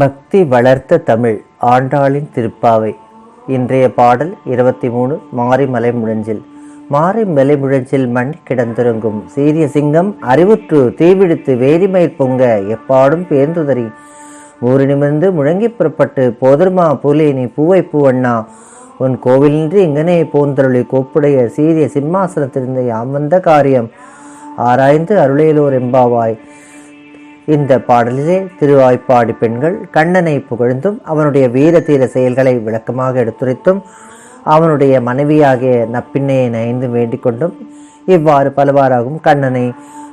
பக்தி வளர்த்த தமிழ் ஆண்டாளின் திருப்பாவை. இன்றைய பாடல் இருபத்தி மூணு மாரிமலை முழஞ்சில். மாரிமலை முழஞ்சில் மண் கிடந்திருங்கும் சீரிய சிங்கம் அறிவுற்று தீவிடுத்து வேரிமயிர் பொங்க எப்பாடும் பேர்ந்துதறி. ஊறு நிமிர்ந்து முழங்கி புறப்பட்டு போதர்மா பூலேனி பூவை பூவண்ணா உன் கோவிலின்றி இங்கனே போந்தருளி கோப்புடைய சீரிய சிம்மாசனத்திலிருந்து யாம் வந்த காரியம். ஆராய்ந்து அருளையிலோர் எம்பாவாய் இந்த பாடலிலே திருவாய்ப்பாடி பெண்கள் கண்ணனை புகழ்ந்தும் அவனுடைய வீர தீர செயல்களை விளக்கமாக எடுத்துரைத்தும் அவனுடைய மனைவியாகிய நப்பின்னையை நயந்து வேண்டிக் கொண்டும் இவ்வாறு பலவாறாகவும் கண்ணனை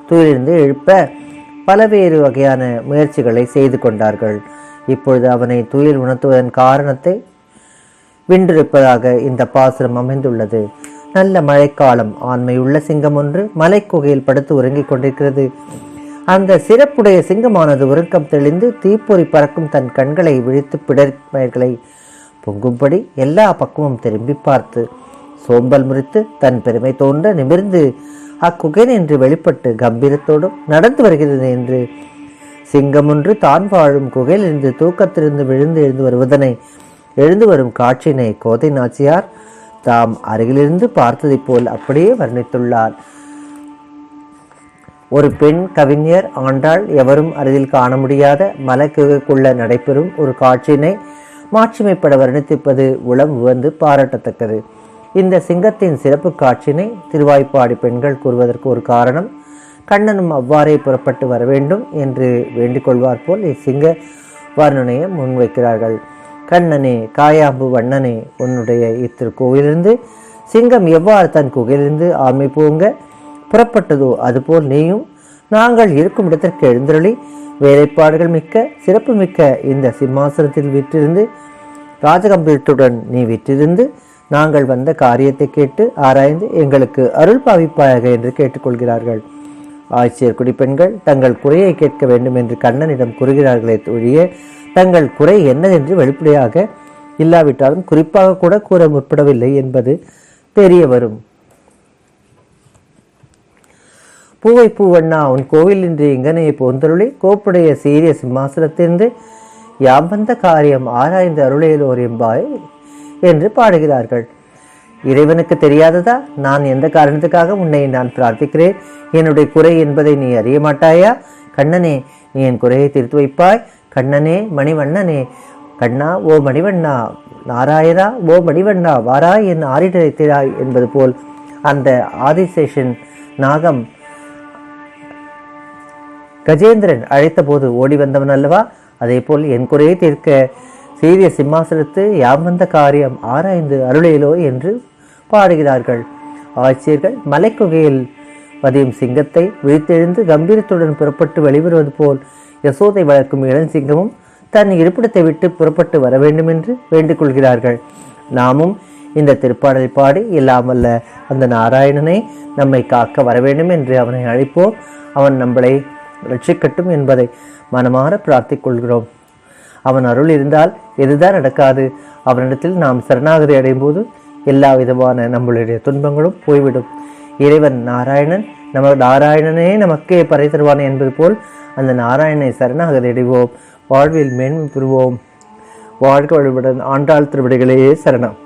துயிலிருந்து எழுப்ப பலவேறு வகையான முயற்சிகளை செய்து கொண்டார்கள். இப்பொழுது அவனை துயில் உணர்த்துவதன் காரணத்தை வென்றிருப்பதாக இந்த பாசுரம் அமைந்துள்ளது. நல்ல மழைக்காலம் ஆண்மையுள்ள சிங்கம் ஒன்று மலைக்குகையில் படுத்து உறங்கிக் கொண்டிருக்கிறது. அந்த சிறப்புடைய சிங்கமானது உறக்கம் தெளிந்து தீப்பொறி பறக்கும் தன் கண்களை விழித்து பிடர்களை பொங்கும்படி எல்லா பக்கமும் திரும்பி பார்த்து சோம்பல் முறித்து தன் பெருமை தோன்ற நிமிர்ந்து அக்குகை என்று வெளிப்பட்டு கம்பீரத்தோடும் நடந்து வருகிறது என்று சிங்கம் ஒன்று தான் வாழும் குகையிலிருந்து தூக்கத்திலிருந்து விழுந்து எழுந்து வருவதனை எழுந்து வரும் காட்சியினை கோதை நாச்சியார் தாம் அருகிலிருந்து பார்த்ததைப் போல் அப்படியே வர்ணித்துள்ளார். ஒரு பெண் கவிஞர் ஆண்டாள் எவரும் அருகில் காண முடியாத மலக்குகைக்குள்ள நடைபெறும் ஒரு காட்சியினை மாட்சிமைப்பட வர்ணித்திருப்பது உளம் உவந்து பாராட்டத்தக்கது. இந்த சிங்கத்தின் சிறப்பு காட்சியினை திருவாய்ப்பாடி பெண்கள் கூறுவதற்கு ஒரு காரணம் கண்ணனும் அவ்வாறே புறப்பட்டு வர வேண்டும் என்று வேண்டிக்கொள்வார் போல் இச்சிங்க வர்ணனையை முன்வைக்கிறார்கள். கண்ணனே காயாம்பு வண்ணனே உன்னுடைய இத்திருக்கோவிலிருந்து சிங்கம் எவ்வாறு தன் குகையிலிருந்து ஆமை பூங்க புறப்பட்டதோ அதுபோல் நீயும். நாங்கள் இருக்கும் இடத்திற்கு எழுந்தருளி வேலைப்பாடுகள் மிக்க சிறப்பு மிக்க இந்த சிம்மாசனத்தில் விற்றிருந்து ராஜகம்பீரத்துடன் நீ விற்றிருந்து நாங்கள் வந்த காரியத்தை கேட்டு ஆராய்ந்து எங்களுக்கு அருள் பாவிப்பாயாக என்று கேட்டுக்கொள்கிறார்கள். ஆட்சியர் குடிப்பெண்கள் தங்கள் குறையை கேட்க வேண்டும் என்று கண்ணனிடம் கூறுகிறார்களே ஒழிய தங்கள் குறை என்னதென்று வெளிப்படையாக இல்லாவிட்டாலும் குறிப்பாக கூட கூற முற்படவில்லை என்பது தெரிய வரும் பூவை பூவண்ணா உன் கோவில் இங்கனை இங்கனையை போந்தருளி கோப்புடைய சீரிய சிம்மாசனத்திலிருந்து யாம் வந்த காரியம் ஆராய்ந்து அருளையிலோர் எம்பாய் என்று பாடுகிறார்கள். இறைவனுக்கு தெரியாததா? நான் எந்த காரணத்துக்காக உன்னை நான் பிரார்த்திக்கிறேன்? என்னுடைய குறை என்பதை நீ அறிய மாட்டாயா? கண்ணனே நீ என் குறையை திருத்து வைப்பாய். கண்ணனே மணிவண்ணனே கண்ணா ஓ மணிவண்ணா நாராயணா ஓ மணிவண்ணா வாராய் என் ஆரிடத்திராய் என்பது போல் அந்த ஆதிசேஷன் நாகம் கஜேந்திரன் அழைத்தபோது ஓடி வந்தவன் அல்லவா? அதேபோல் என் குறையை தீர்க்க சீரிய சிம்மாசனத்து யாம் வந்த காரியம் ஆராய்ந்து அருளையிலோ என்று பாடுகிறார்கள். ஆட்சியர்கள் மலைக்குகையில் பதியும் சிங்கத்தை விழித்தெழுந்து கம்பீரத்துடன் புறப்பட்டு வெளிவருவது போல் யசோதை வளர்க்கும் இளஞ்சிங்கமும் தன் இருப்பிடத்தை விட்டு புறப்பட்டு வர வேண்டும் என்று வேண்டிக் கொள்கிறார்கள் நாமும் இந்த திருப்பாடலை பாடி இல்லாமல்ல அந்த நாராயணனை நம்மை காக்க வர வேண்டும் என்று அவனை அழைப்போம். அவன் நம்மளை ரட்சிக்கட்டும் என்பதை மனமாற பிரார்த்திக்கொள்கிறோம். அவன் அருள் இருந்தால் எதுதான் நடக்காது. அவனிடத்தில் நாம் சரணாகதி அடையும் போது எல்லா விதமான நம்மளுடைய துன்பங்களும் போய்விடும். இறைவன் நாராயணன் நம நாராயணனே நமக்கே பறை தருவான் என்பது போல் அந்த நாராயணனை சரணாகதி அடைவோம். வாழ்வில் மேன்மை பெறுவோம். வாழ்க வழிபடன் ஆண்டாள் திருவிடைகளே சரணம்.